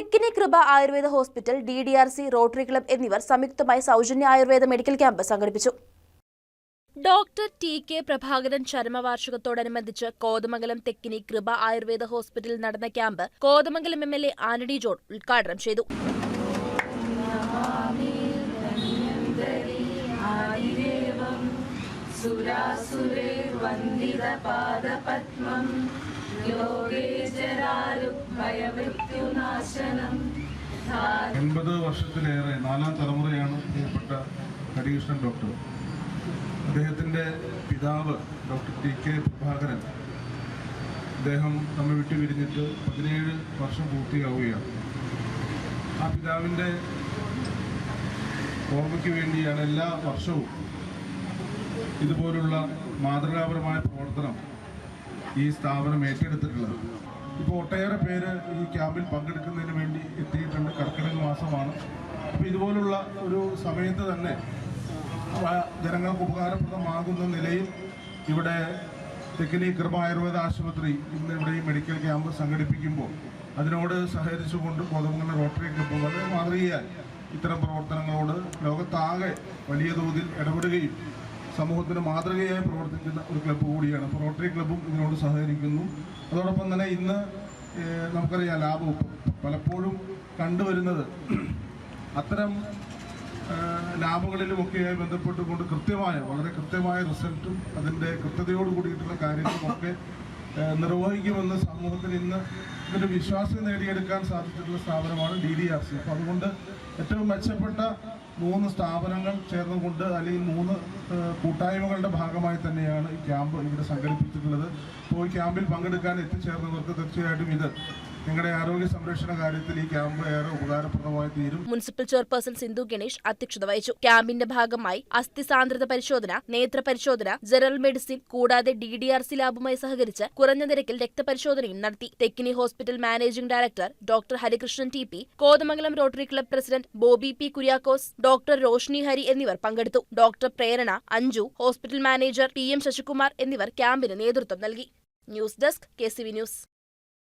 Thekkini Kripa Ayurveda hospital D D R C Rotary club എന്നിവർ സംയുക്തമായി സൗജന്യ Ayurveda medical camp സംഘടിപ്പിച്ചു. ഡോക്ടർ ടി കെ പ്രഭാകരൻ ചരമവാർഷികത്തോടനുബന്ധിച്ച് കോതമംഗലം തെക്കിനി കൃപ ആയുർവേദ ഹോസ്പിറ്റലിൽ നടന്ന camp Kothamangalam M L A Antony John ഉദ്ഘാടനം ചെയ്തു. എൺപത് വർഷത്തിലേറെ നാലാം തലമുറയാണ് പ്രിയപ്പെട്ട ഹരികൃഷ്ണൻ ഡോക്ടർ. അദ്ദേഹത്തിന്റെ പിതാവ് ഡോക്ടർ ടി കെ പ്രഭാകരൻ. അദ്ദേഹം നമ്മെ വിട്ടുപിരിഞ്ഞിട്ട് പതിനേഴ് വർഷം പൂർത്തിയാവുകയാണ്. ആ പിതാവിന്റെ ഓർമ്മയ്ക്ക് വേണ്ടിയാണ് എല്ലാ വർഷവും ഇതുപോലുള്ള മാതൃകാപരമായ പ്രവർത്തനം ഈ സ്ഥാപനം ഏറ്റെടുത്തിട്ടുള്ളത്. ഇപ്പോൾ ഒട്ടേറെ പേര് ഈ ക്യാമ്പിൽ പങ്കെടുക്കുന്നതിന് വേണ്ടി എത്തിയിട്ടുണ്ട്. കർക്കിടക മാസമാണ്. അപ്പോൾ ഇതുപോലുള്ള ഒരു സമയത്ത് തന്നെ ജനങ്ങൾക്ക് ഉപകാരപ്രദമാകുന്ന നിലയിൽ ഇവിടെ തെക്കിനി കൃപ ആയുർവേദ ആശുപത്രി ഇന്ന് ഇവിടെ ഈ മെഡിക്കൽ ക്യാമ്പ് സംഘടിപ്പിക്കുമ്പോൾ അതിനോട് സഹകരിച്ചുകൊണ്ട് കോതമംഗലം റോട്ടറി ക്ലബ്ബ് വളരെ മാതൃകയായി. ഇത്തരം പ്രവർത്തനങ്ങളോട് ലോകത്താകെ വലിയ തോതിൽ ഇടപെടുകയും സമൂഹത്തിന് മാതൃകയായി പ്രവർത്തിക്കുന്ന ഒരു ക്ലബ്ബ് കൂടിയാണ്. അപ്പോൾ റോട്ടറി ക്ലബ്ബും ഇതിനോട് സഹകരിക്കുന്നു. അതോടൊപ്പം തന്നെ ഇന്ന് നമുക്കറിയാം ലാഭം പലപ്പോഴും കണ്ടുവരുന്നത് അത്തരം ലാബുകളിലുമൊക്കെയായി ബന്ധപ്പെട്ടുകൊണ്ട് കൃത്യമായ വളരെ കൃത്യമായ റിസൾട്ടും അതിന്റെ കൃത്യതയോട് കൂടിയിട്ടുള്ള കാര്യങ്ങളുമൊക്കെ നിർവഹിക്കുമെന്ന് സമൂഹത്തിൽ ഇന്ന് ഇതിന്റെ വിശ്വാസം നേടിയെടുക്കാൻ സാധിച്ചിട്ടുള്ള സ്ഥാപനമാണ് ഡി ഡി ആർ സി അപ്പോൾ അതുകൊണ്ട് ഏറ്റവും മെച്ചപ്പെട്ട മൂന്ന് സ്ഥാപനങ്ങൾ ചേർന്നുകൊണ്ട് അല്ലെങ്കിൽ മൂന്ന് കൂട്ടായ്മകളുടെ ഭാഗമായി തന്നെയാണ് ഈ ക്യാമ്പ് ഇവിടെ സംഘടിപ്പിച്ചിട്ടുള്ളത്. അപ്പോൾ ഈ ക്യാമ്പിൽ പങ്കെടുക്കാൻ എത്തിച്ചേർന്നവർക്ക് തീർച്ചയായിട്ടും ഇത് നിങ്ങളുടെ ആരോഗ്യ സംരക്ഷണ കാര്യത്തിൽ ഈ ക്യാമ്പ് ഏറെ ഉപകാരപ്രദമായി തീരും. മുനിസിപ്പൽ ചെയർപേഴ്സൺ സിന്ധു ഗണേഷ് അധ്യക്ഷത വഹിച്ചു. ക്യാമ്പിന്റെ ഭാഗമായി അസ്ഥി സാന്ദ്രത പരിശോധന നേത്ര പരിശോധന ജനറൽ മെഡിസിൻ കൂടാതെ ഡി ഡി ആർ സി ലാബുമായി സഹകരിച്ച് കുറഞ്ഞ നിരക്കിൽ രക്തപരിശോധനയും നടത്തി. Thekkini hospital managing director doctor Harikrishnan T P Kothamangalam Rotary club president Bobby P Kuriakose doctor Roshni Hari എന്നിവർ പങ്കെടുത്തു. Doctor Prerana Anju hospital manager P M Sasikumar എന്നിവർ ക്യാമ്പിന് നേതൃത്വം നൽകി. News desk K news.